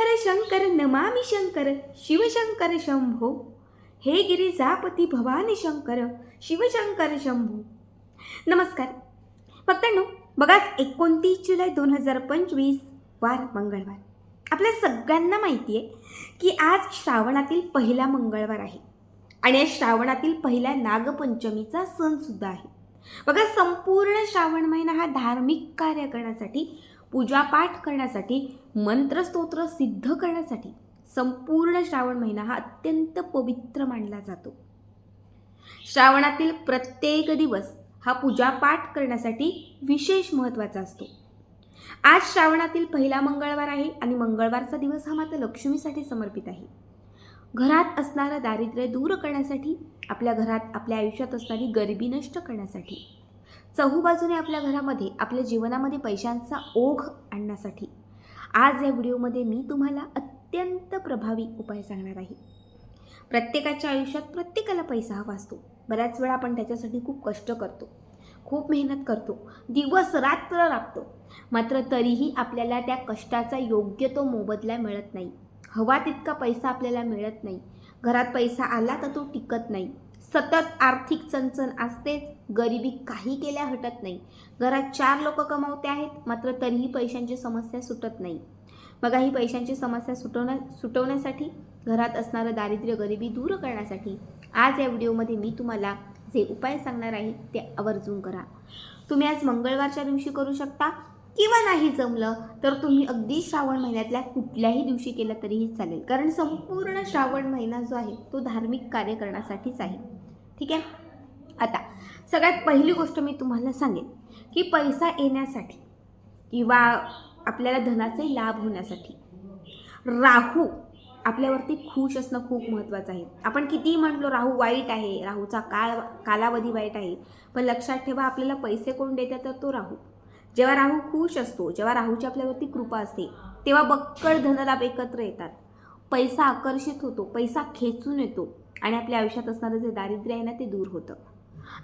हर शंकर नमामि शंकर शिवशंकर शंभो। हे गिरिजापती भवानी शंकर शिवशंकर शंभो। नमस्कार. भक्तांनो बघाच एकोणतीस जुलै दोन हजार पंचवीस वार मंगळवार. आपल्या सगळ्यांना माहिती आहे की आज श्रावणातील पहिला मंगळवार आहे. आणि या श्रावणातील पहिल्या नागपंचमीचा सणसुद्धा आहे. बघा संपूर्ण श्रावण महिना हा धार्मिक कार्य करण्यासाठी पूजापाठ करण्यासाठी मंत्रस्तोत्र सिद्ध करण्यासाठी संपूर्ण श्रावण महिना हा अत्यंत पवित्र मानला जातो. श्रावणातील प्रत्येक दिवस हा पूजापाठ करण्यासाठी विशेष महत्त्वाचा असतो. आज श्रावणातील पहिला मंगळवार आहे आणि मंगळवारचा दिवस हा मात्र लक्ष्मीसाठी समर्पित आहे. घरात असणारं दारिद्र्य दूर करण्यासाठी आपल्या घरात आपल्या आयुष्यात असणारी गरिबी नष्ट करण्यासाठी चहूबाजूने आपल्या घरामध्ये आपल्या जीवनामध्ये पैशांचा ओघ आणण्यासाठी. आज या व्हिडिओमध्ये मी तुम्हाला अत्यंत प्रभावी उपाय सांगणार आहे. प्रत्येकाच्या आयुष्यात प्रत्येकाला पैसा हवा असतो. बऱ्याच वेळा आपण त्याच्यासाठी खूप कष्ट करतो खूप मेहनत करतो दिवस रात्र राबतो. मात्र तरीही आपल्याला त्या कष्टाचा योग्य तो मोबदला मिळत नाही. हवा तितका पैसा आपल्याला मिळत नाही. घरात पैसा आला तर तो टिकत नाही. सतत आर्थिक चणचण असतेच गरिबी काही केल्या हटत नाही. घरात चार लोक कमावते आहेत मात्र तरीही पैशांची समस्या सुटत नाही. बघा ही पैशांची समस्या सुटवण्या सुटवण्यासाठी घरात असणारं दारिद्र्य गरिबी दूर करण्यासाठी आज या व्हिडिओमध्ये मी तुम्हाला जे उपाय सांगणार आहे ते आवर्जून करा. तुम्ही आज मंगळवारच्या दिवशी करू शकता किंवा नाही जमलं तर तुम्ही अगदी श्रावण महिन्यातल्या कुठल्याही दिवशी केलं तरीही चालेल. कारण संपूर्ण श्रावण महिना जो आहे तो धार्मिक कार्य करण्यासाठीच आहे. ठीक आहे? आता सगळ्यात पहिली गोष्ट मी तुम्हाला सांगेन की पैसा येण्यासाठी किंवा आपल्याला धनाचे लाभ होण्यासाठी राहू आपल्यावरती खुश असणं खूप महत्त्वाचं आहे. आपण कितीही म्हटलो राहू वाईट आहे राहूचा काळ कालावधी वाईट आहे पण लक्षात ठेवा आपल्याला पैसे कोण देतात तर तो राहू. जेव्हा राहू खुश असतो जेव्हा राहूची आपल्यावरती कृपा असते तेव्हा बक्कळ धनलाभ एकत्र येतात. पैसा आकर्षित होतो पैसा खेचून येतो. आणि आपल्या आयुष्यात असणारं जे दारिद्र्य आहे ना ते दूर होतं.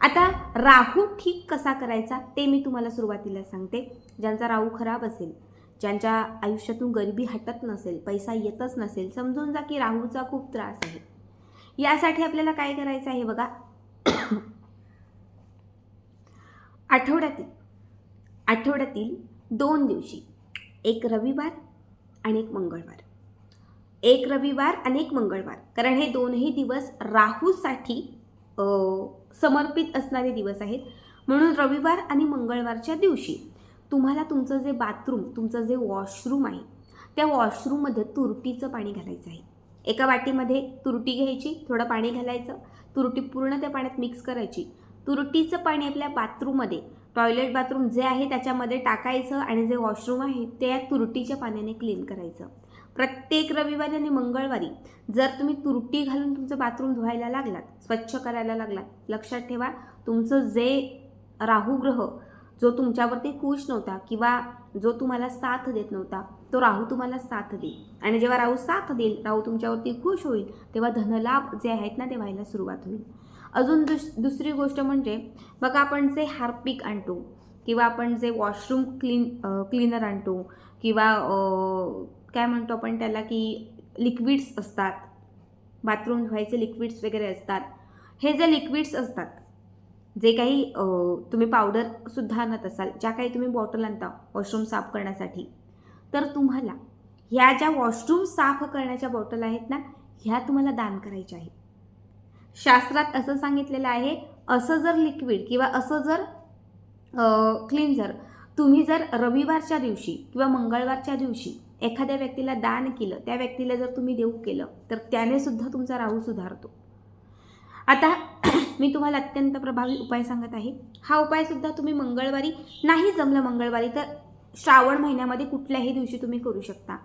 आता राहू ठीक कसा करायचा ते मी तुम्हाला सुरुवातीला सांगते. ज्यांचा राहू खराब असेल ज्यांच्या आयुष्यातून गरिबी हटत नसेल पैसा येतच नसेल समजून जा की राहूचा खूप त्रास आहे. यासाठी आपल्याला काय करायचं आहे बघा? आठवड्यातील आठवड्यातील दोन दिवशी एक रविवार आणि एक मंगळवार. एक रविवार आणि एक मंगळवार. कारण हे दोनही दिवस राहूसाठी समर्पित असणारे दिवस आहेत. म्हणून रविवार आणि मंगळवारच्या दिवशी तुम्हाला तुमचं जे बाथरूम तुमचं जे वॉशरूम आहे त्या वॉशरूममध्ये तुरटीचं पाणी घालायचं आहे. एका वाटीमध्ये तुरटी घ्यायची थोडं पाणी घालायचं तुरटी पूर्ण त्या पाण्यात मिक्स करायची. तुरटीचं पाणी आपल्या बाथरूममध्ये टॉयलेट बाथरूम जे आहे त्याच्यामध्ये टाकायचं आणि जे वॉशरूम आहे ते या तुरटीच्या पाण्याने क्लीन करायचं. प्रत्येक रविवारी आणि मंगळवारी जर तुम्ही तुरटी घालून तुमचं बाथरूम धुवायला लागलात स्वच्छ करायला लागलात लक्षात ठेवा तुमचं जे राहुग्रह जो तुमच्यावरती खुश नव्हता किंवा जो तुम्हाला साथ देत नव्हता तो राहू तुम्हाला साथ देईल. आणि जेव्हा राहू साथ देईल राहू तुमच्यावरती खुश होईल तेव्हा धनलाभ जे आहेत ना ते व्हायला सुरुवात होईल. अजून दुस दुसरी गोष्ट म्हणजे बघा आपण जे हार्पिक आणतो किंवा आपण जे वॉशरूम क्लीन क्लीनर आणतो किंवा काय म्हणतो आपण त्याला की लिक्विड्स असतात. बाथरूम धुवायचे लिक्विड्स वगैरे असतात. हे जे लिक्विड्स असतात जे काही तुम्ही पावडरसुद्धा आणत असाल ज्या काही तुम्ही बॉटल आणता वॉशरूम साफ करण्यासाठी तर तुम्हाला ह्या ज्या वॉशरूम साफ करण्याच्या बॉटल आहेत ना ह्या तुम्हाला दान करायच्या आहेत. शास्त्रात असं सांगितलेलं आहे असं जर लिक्विड किंवा असं जर क्लिन्झर तुम्ही जर रविवारच्या दिवशी किंवा मंगळवारच्या दिवशी एखाद्या व्यक्तीला दान केलं त्या व्यक्तीला जर तुम्ही देऊ केलं तर त्याने सुद्धा तुमचा राहू सुधारतो. आता मी तुम्हाला अत्यंत प्रभावी उपाय सांगत आहे. हा उपायसुद्धा तुम्ही मंगळवारी नाही जमलं मंगळवारी तर श्रावण महिन्यामध्ये कुठल्याही दिवशी तुम्ही करू शकता.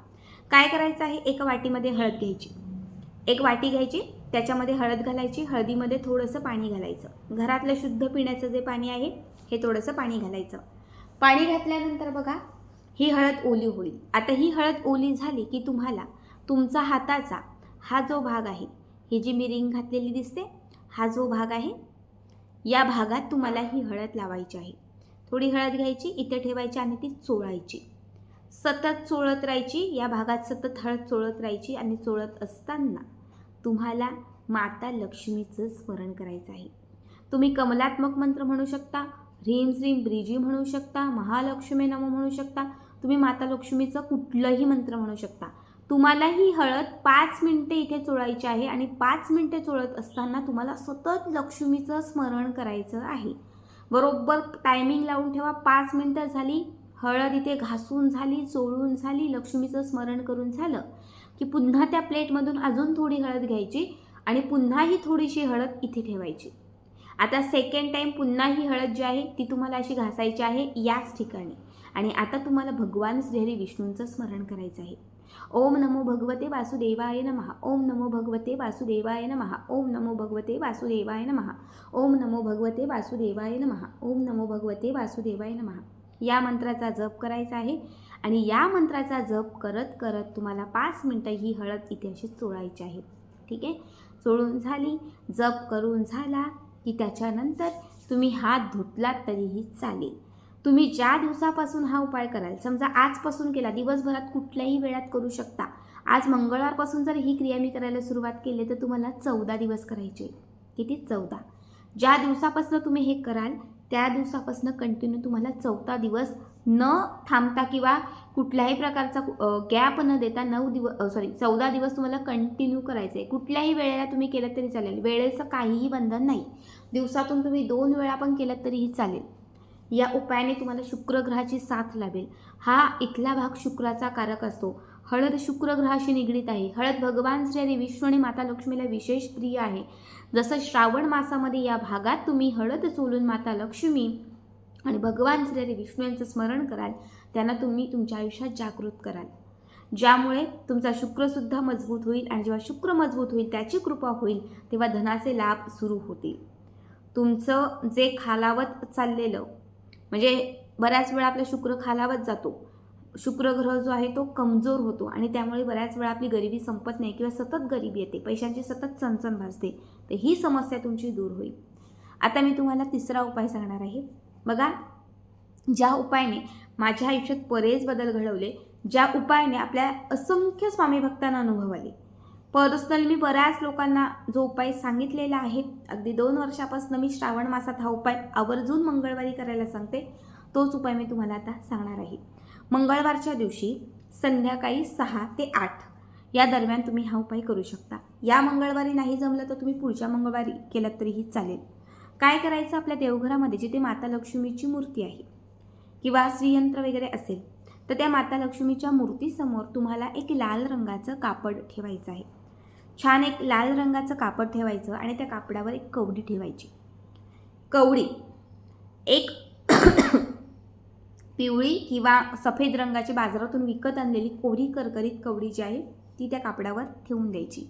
काय करायचं आहे? एका वाटीमध्ये हळद घ्यायची. एक वाटी घ्यायची त्याच्यामध्ये हळद घालायची हळदीमध्ये थोडंसं पाणी घालायचं. घरातलं शुद्ध पिण्याचं जे पाणी आहे हे थोडंसं पाणी घालायचं. पाणी घातल्यानंतर बघा ही हळद ओली होईल. आता ही हळद ओली झाली की तुम्हाला तुमचा हाताचा हा जो भाग आहे ही जी मी रिंग घातलेली दिसते हा जो भाग आहे या भागात तुम्हाला ही हळद लावायची आहे. थोडी हळद घ्यायची इथे ठेवायची आणि ती चोळायची. सतत चोळत राहायची या भागात सतत हळद चोळत राहायची आणि चोळत असताना तुम्हाला माता लक्ष्मीचं स्मरण करायचं आहे. तुम्ही कमलात्मक मंत्र म्हणू शकता ह्रीम श्रीम ब्रिजी म्हणू शकता महालक्ष्मी नमो म्हणू शकता तुम्ही माता लक्ष्मीचं कुठलंही मंत्र म्हणू शकता. तुम्हाला ही हळद पाच मिनटे इथे चोळायची आहे आणि पाच मिनटे चोळत असताना तुम्हाला सतत लक्ष्मीचं स्मरण करायचं आहे. बरोबर टायमिंग लावून ठेवा पाच मिनटं झाली हळद इथे घासून झाली चोळून झाली लक्ष्मीचं स्मरण करून झालं की पुन्हा त्या प्लेटमधून अजून थोडी हळद घ्यायची आणि पुन्हा ही थोडीशी हळद इथे ठेवायची. आता सेकंड टाईम पुन्हा ही हळद जी आहे ती तुम्हाला अशी घासायची आहे याच ठिकाणी. आणि आता तुम्हाला भगवान श्रीहरी विष्णूंचं स्मरण करायचं आहे. ओम नमो भगवते वासुदेवाय नमः. ओम नमो भगवते वासुदेवाय नमः. ओम नमो भगवते वासुदेवाय नमः. ओम नमो भगवते वासुदेवाय नमः. ओम नमो भगवते वासुदेवाय नमः. या मंत्राचा जप करायचा आहे आणि या मंत्राचा जप करत करत तुम्हाला पाच मिनटं ही हळद इथे अशी चोळायची आहे. ठीक आहे? चोळून झाली जप करून झाला की त्याच्यानंतर तुम्ही हात धुतलात तरीही चालेल. तुम्ही ज्या दिवसापासून हा उपाय कराल समजा आजपासून केला दिवसभरात कुठल्याही वेळात करू शकता. आज मंगळवारपासून जर ही क्रिया मी करायला सुरुवात केली तर तुम्हाला चौदा दिवस करायचे किती? चौदा. ज्या दिवसापासून तुम्ही हे कराल त्या दिवसापासून कंटिन्यू तुम्हाला चौथा दिवस न थांबता किंवा कुठल्याही प्रकारचा गॅप न देता नऊ दिवस सॉरी चौदा दिवस तुम्हाला कंटिन्यू करायचं आहे कुठल्याही वेळेला तुम्ही केलं तरी चालेल. वेळेचं काहीही बंधन नाही. दिवसातून तुम्ही दोन वेळा पण केलं तरीही चालेल. या उपायाने तुम्हाला शुक्रग्रहाची साथ लाभेल. हा इथला भाग शुक्राचा कारक असतो. हळद शुक्रग्रहाशी निगडीत आहे. हळद भगवान श्री हरी विष्णू आणि माता लक्ष्मीला विशेष प्रिय आहे. जसं श्रावण मासामध्ये या भागात तुम्ही हळद चोलून माता लक्ष्मी आणि भगवान श्री विष्णू यांचं स्मरण कराल. त्यांना तुम्ही तुमच्या आयुष्यात जागृत कराल. ज्यामुळे तुमचा शुक्रसुद्धा मजबूत होईल आणि जेव्हा शुक्र मजबूत होईल त्याची कृपा होईल तेव्हा धनाचे लाभ सुरू होतील. तुमचं जे खालावत चाललेलं म्हणजे बऱ्याच वेळा आपला शुक्र खालावत जातो. शुक्र ग्रह जो आहे तो कमजोर होतो आणि त्यामुळे बऱ्याच वेळा आपली गरिबी संपत नाही किंवा सतत गरिबी येते. पैशांची सतत चणचण भासते. तर ही समस्या तुमची दूर होईल. आता मी तुम्हाला तिसरा उपाय सांगणार आहे. बघा ज्या उपायाने माझ्या आयुष्यात बरेच बदल घडवले ज्या उपायाने आपल्या असंख्य स्वामी भक्तांना अनुभव आले पर्सनली मी बऱ्याच लोकांना जो उपाय सांगितलेला आहे अगदी दोन वर्षापासून मी श्रावण मासात हा उपाय आवर्जून मंगळवारी करायला सांगते तोच उपाय मी तुम्हाला आता सांगणार आहे. मंगळवारच्या दिवशी संध्याकाळी सहा ते आठ या दरम्यान तुम्ही हा उपाय करू शकता. या मंगळवारी नाही जमलं तर तुम्ही पुढच्या मंगळवारी केलं तरीही चालेल. काय करायचं आपल्या देवघरामध्ये जिथे माता लक्ष्मीची मूर्ती आहे किंवा श्रीयंत्र वगैरे असेल तर त्या माता लक्ष्मीच्या मूर्तीसमोर तुम्हाला एक लाल रंगाचं कापड ठेवायचं आहे. छान एक लाल रंगाचं कापड ठेवायचं आणि त्या कापडावर एक कवडी ठेवायची. कवडी. एक पिवळी किंवा सफेद रंगाची बाजारातून विकत आणलेली कोरी करकरीत कवडी जी आहे ती त्या कापडावर ठेवून द्यायची.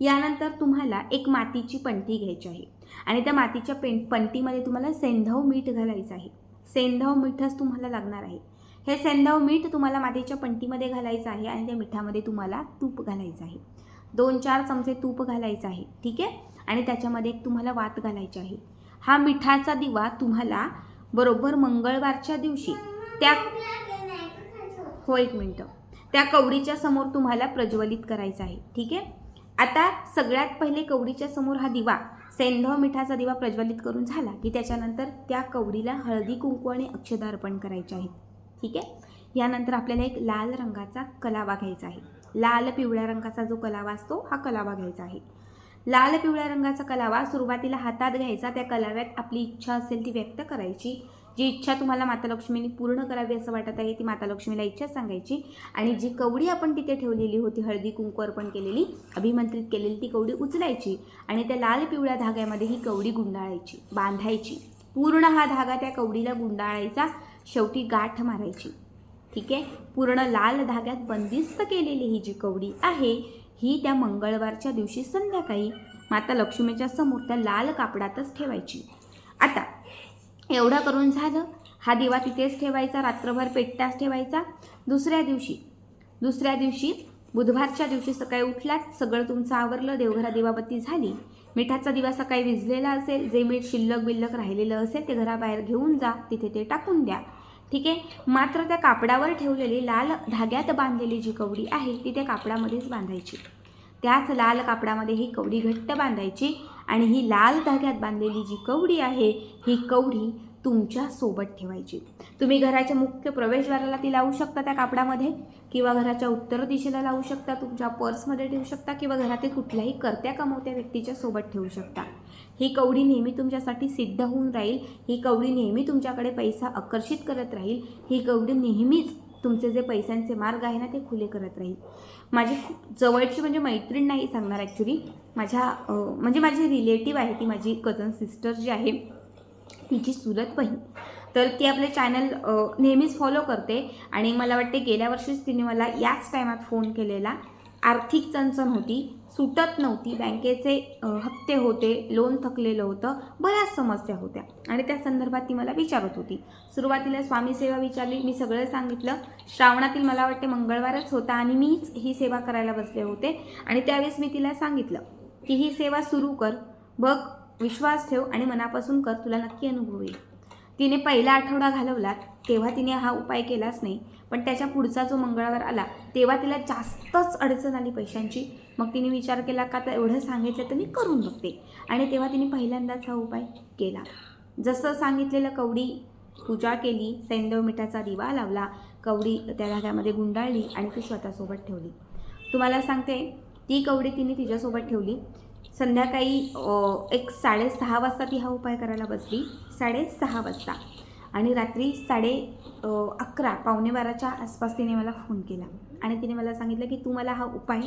यानंतर तुम्हाला एक मातीची पंटी घ्यायची आहे आणि त्या मातीच्या पें पंटीमध्ये तुम्हाला सेंधव मीठ घालायचं आहे. सेंधव मीठच तुम्हाला लागणार आहे. हे सेंधव मीठ तुम्हाला मातीच्या पंटीमध्ये घालायचं आहे आणि त्या मिठामध्ये तुम्हाला तूप घालायचं आहे. दोन चार चमचे तूप घालायचं आहे ठीक आहे? आणि त्याच्यामध्ये एक तुम्हाला वात घालायची आहे. हा मिठाचा दिवा तुम्हाला बरोबर मंगळवारच्या दिवशी त्या हो एक मिनटं. त्या कवडीच्या समोर तुम्हाला प्रज्वलित करायचं आहे ठीक आहे? आता सगळ्यात पहिले कवडीच्या समोर हा दिवा सेंधव मिठाचा दिवा प्रज्वलित करून झाला की त्याच्यानंतर त्या कवडीला हळदी कुंकू आणि अक्षदा अर्पण करायचे आहेत ठीक आहे? यानंतर आपल्याला एक लाल रंगाचा कलावा घ्यायचा आहे. लाल पिवळ्या रंगाचा जो कलावा असतो हा कलावा घ्यायचा आहे. लाल पिवळ्या रंगाचा कलावा सुरुवातीला हातात घ्यायचा त्या कलाव्यात आपली इच्छा असेल ती व्यक्त करायची. जी इच्छा तुम्हाला माता लक्ष्मीने पूर्ण करावी असं वाटत आहे ती माता लक्ष्मीला इच्छा सांगायची. आणि जी कवडी आपण तिथे ठेवलेली होती हळदी कुंकू अर्पण केलेली अभिमंत्रित केलेली ती कवडी उचलायची आणि त्या लाल पिवळ्या धाग्यामध्ये ही कवडी गुंडाळायची बांधायची. पूर्ण हा धागा त्या कवडीला गुंडाळायचा शेवटी गाठ मारायची. ठीक आहे? पूर्ण लाल धाग्यात बंदिस्त केलेली ही जी कवडी आहे ही त्या मंगळवारच्या दिवशी संध्याकाळी माता लक्ष्मीच्या समोर त्या लाल कापडातच ठेवायची. आता एवढं करून झालं हा दिवा तिथेच ठेवायचा रात्रभर पेटताच ठेवायचा. दुसऱ्या दिवशी दुसऱ्या दिवशी बुधवारच्या दिवशी सकाळी उठलात सगळं तुमचं आवरलं देवघरा दिवाबत्ती झाली. मिठाचा दिवा सकाळी विजलेला असेल जे मीठ शिल्लक बिल्लक राहिलेलं असेल ते घराबाहेर घेऊन जा तिथे ते टाकून द्या. ठीक आहे? मात्र त्या कापडावर ठेवलेली लाल धाग्यात बांधलेली जी कवडी आहे ती त्या कापडामध्येच बांधायची. त्याच लाल कापडामध्ये ही कवडी घट्ट बांधायची आणि ही लाल धाग्यात बांधलेली जी कवडी आहे ही कवडी तुमच्यासोबत ठेवायची. तुम्ही घराच्या मुख्य प्रवेशद्वाराला ती लावू शकता त्या कापडामध्ये किंवा घराच्या उत्तर दिशेला लावू शकता तुमच्या पर्समध्ये ठेवू शकता किंवा घरातील कुठल्याही करत्या कमवत्या व्यक्तीच्या सोबत ठेवू शकता. ही कवडी नेहमी तुमच्यासाठी सिद्ध होऊन राहील ही कवडी नेहमी तुमच्याकडे पैसा आकर्षित करत राहील ही कवडी नेहमीच तुमचे जे पैशांचे मार्ग आहे ना ते खुले करत राहील. माझी खूप जवळची म्हणजे मैत्रीण नाही सांगणार ॲक्च्युली माझ्या म्हणजे माझी रिलेटिव्ह आहे ती माझी कझन सिस्टर जी आहे तिची चुलत बहीण. तर ती आपले चॅनल नेहमीच फॉलो करते आणि मला वाटते गेल्या वर्षीच तिने मला याच टायमात फोन केलेला. आर्थिक चणचण होती सुटत नव्हती बँकेचे हप्ते होते लोन थकलेलं होतं बऱ्याच समस्या होत्या. आणि त्या संदर्भात ती मला विचारत होती. सुरुवातीला स्वामी सेवा विचारली मी सगळं सांगितलं. श्रावणातील मला वाटते मंगळवारच होता आणि मीच ही सेवा करायला बसले होते. आणि त्यावेळेस मी तिला सांगितलं की ही सेवा सुरू कर. बघ विश्वास ठेव आणि मनापासून कर तुला नक्की अनुभव येईल. तिने पहिला आठवडा घालवला तेव्हा तिने हा उपाय केलाच नाही. पण त्याच्या पुढचा जो मंगळवार आला तेव्हा तिला जास्तच अडचण आली पैशांची. मग तिने विचार केला का तर एवढं सांगितलं तर मी करून बघते. आणि तेव्हा तिने पहिल्यांदाच हा उपाय केला. जसं सांगितलेलं कवडी पूजा केली सैंदव मिठाचा दिवा लावला कवडी त्या धाग्यामध्ये गुंडाळली आणि ती स्वतःसोबत ठेवली. तुम्हाला सांगते ती कवडी तिने तिच्यासोबत ठेवली. संध्याकाळी एक साडेसहा वाजता ती हा उपाय करायला बसली. साडेसहा वाजता. आणि रात्री साडे अकरा पावणे बाराच्या आसपास तिने मला फोन केला. आणि तिने मला सांगितलं की तू मला हा उपाय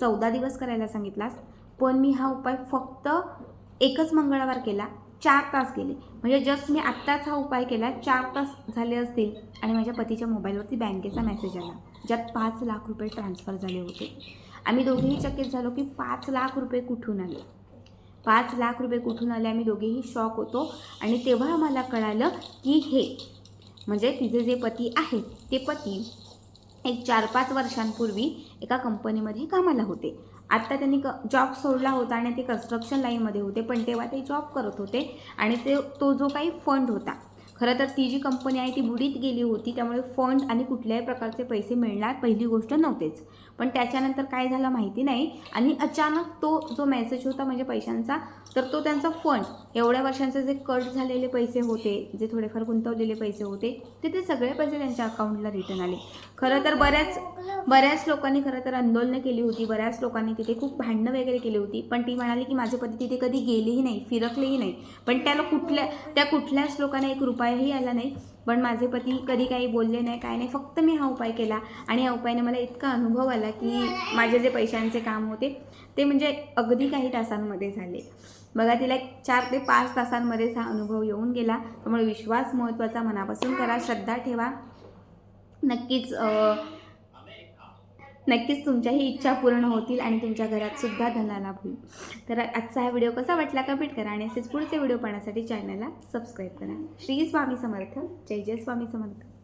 चौदा दिवस करायला सांगितलास पण मी हा उपाय फक्त एकच मंगळवार केला चार तास गेले. म्हणजे जस्ट मी आत्ताच हा उपाय केला चार तास झाले असतील. आणि माझ्या पतीच्या मोबाईलवरती बँकेचा मेसेज आला ज्यात पाच लाख रुपये ट्रान्सफर झाले होते. आम्ही दोघेही चकित झालो की पाच लाख रुपये कुठून आले? पाच लाख रुपये कुठून आले? आम्ही दोघेही शॉक होतो. आणि तेव्हा मला कळालं की हे म्हणजे तिचे जे पती आहेत ते पती एक चार पाच वर्षांपूर्वी एका कंपनीमध्ये कामाला होते. आत्ता त्यांनी क जॉब सोडला होता आणि ते कन्स्ट्रक्शन लाईनमध्ये होते पण तेव्हा ते जॉब करत होते आणि ते तो जो काही फंड होता खरं तर ती जी कंपनी आहे ती बुडीत गेली होती त्यामुळे फंड आणि कुठल्याही प्रकारचे पैसे मिळणार पहिली गोष्ट नव्हतेच. पण त्याच्यानंतर काय झालं माहिती नाही. आणि अचानक तो जो मेसेज होता म्हणजे पैशांचा तर तो त्यांचा फंड एवढ्या वर्षांचे जे कट झालेले पैसे होते जे थोडेफार गुंतवलेले पैसे होते ते ते सगळे पैसे त्यांच्या अकाउंटला रिटर्न आले. खरं तर बऱ्याच बऱ्याच लोकांनी खरं तर आंदोलनं केली होती बऱ्याच लोकांनी तिथे खूप भांडणं वगैरे केली होती पण ती म्हणाली की माझे पती तिथे कधी गेलेही नाही फिरकलेही नाही. पण त्याला कुठल्या त्या कुठल्याच लोकांना एक रुपयाही आला नाही. पण माझे पती कधी काही बोलले नाही काय नाही फक्त मी हा उपाय केला. आणि या उपायाने मला इतका अनुभव आला की माझे जे पैशांचे काम होते ते म्हणजे अगदी काही तासांमध्ये झाले. बघा तिला एक चार ते पाच तासांमध्येच हा अनुभव येऊन गेला. त्यामुळे विश्वास महत्त्वाचा मनापासून करा श्रद्धा ठेवा. नक्कीच नक्कीच तुमच्याही इच्छा पूर्ण होतील आणि तुमच्या घरात सुद्धा धनलाभ होईल. तर आजचा हा व्हिडिओ कसा वाटला कमेंट करा आणि असेच पुढचे व्हिडिओ पाहण्यासाठी चॅनलला सबस्क्राईब करा. श्री स्वामी समर्थ. जय जय स्वामी समर्थ.